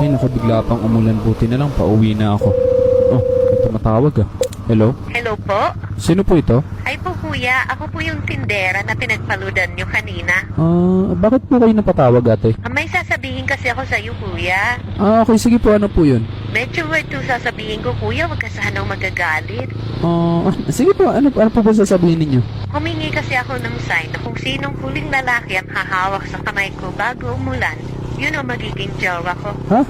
Ay, naku, bigla pang umulan. Buti na lang, pauwi na ako. Oh, may tumatawag ah. Hello? Hello po? Sino po ito? Ay po kuya, ako po yung tindera na pinagpaludan nyo kanina. Ah, bakit po kayo napatawag ate? Ah, May sasabihin kasi ako sa iyo kuya. Ah, okay, sige po, ano po yun? Medyo weird to sasabihin ko kuya, wag ka sanang magagalit. Ah, sige po, ano, ano po ba sasabihin ninyo? Humingi kasi ako ng sign na kung sinong huling lalaki ang hahawak sa kamay ko bago umulan, yun ang magiging jowa ko. Ha?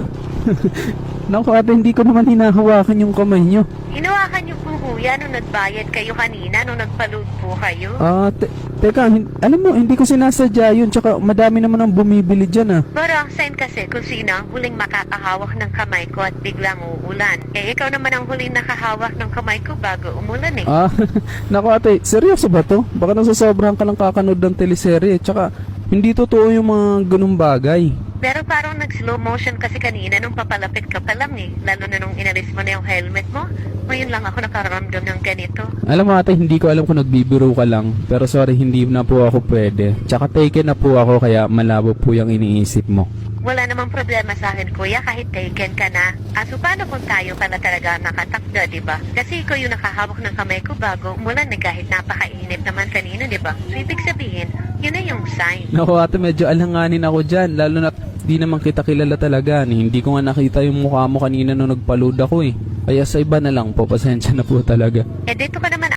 Naku ate, hindi ko naman hinahawakan yung kamay nyo. Hinawakan niyo po kuya nung nagbayad kayo kanina, nung nagpaload po kayo. Ah, te- teka, hin- alam mo, hindi ko sinasadya yun, tsaka madami naman ang bumibili dyan ah. Pero ang sign kasi kung sino ang huling makakahawak ng kamay ko at biglang uulan. Eh ikaw naman ang huling nakahawak ng kamay ko bago umulan eh. Ah, naku ate, seryoso ba to? Baka nasasobrahan ka lang kakanood ng teleserye, tsaka hindi totoo yung mga ganung bagay. Pero parang nag-slow motion kasi kanina nung papalapit ka pa lang eh. Lalo na nung inalis mo na yung helmet mo. Ngayon lang ako nakaramdam ng ganito. Alam mo ate, hindi ko alam kung nagbibiro ka lang, pero sorry, hindi na po ako pwede. Tsaka taken na po ako, kaya malabo po yung iniisip mo. Wala namang problema sa akin, kuya, kahit taken ka na. Aso, paano kung tayo ka na talaga nakatakda, di ba? Kasi ikaw yung nakahawak ng kamay ko bago umulan na kahit napakainit naman kanina, di ba? So, ibig sabihin, yun na yung sign. Naku ate, medyo alanganin ako dyan, lalo na di naman kita kilala talaga. Ni, hindi ko nga nakita yung mukha mo kanina nung nagpaload ako eh. Kaya sa iba na lang po, pasensya na po talaga. Eh, dito ka naman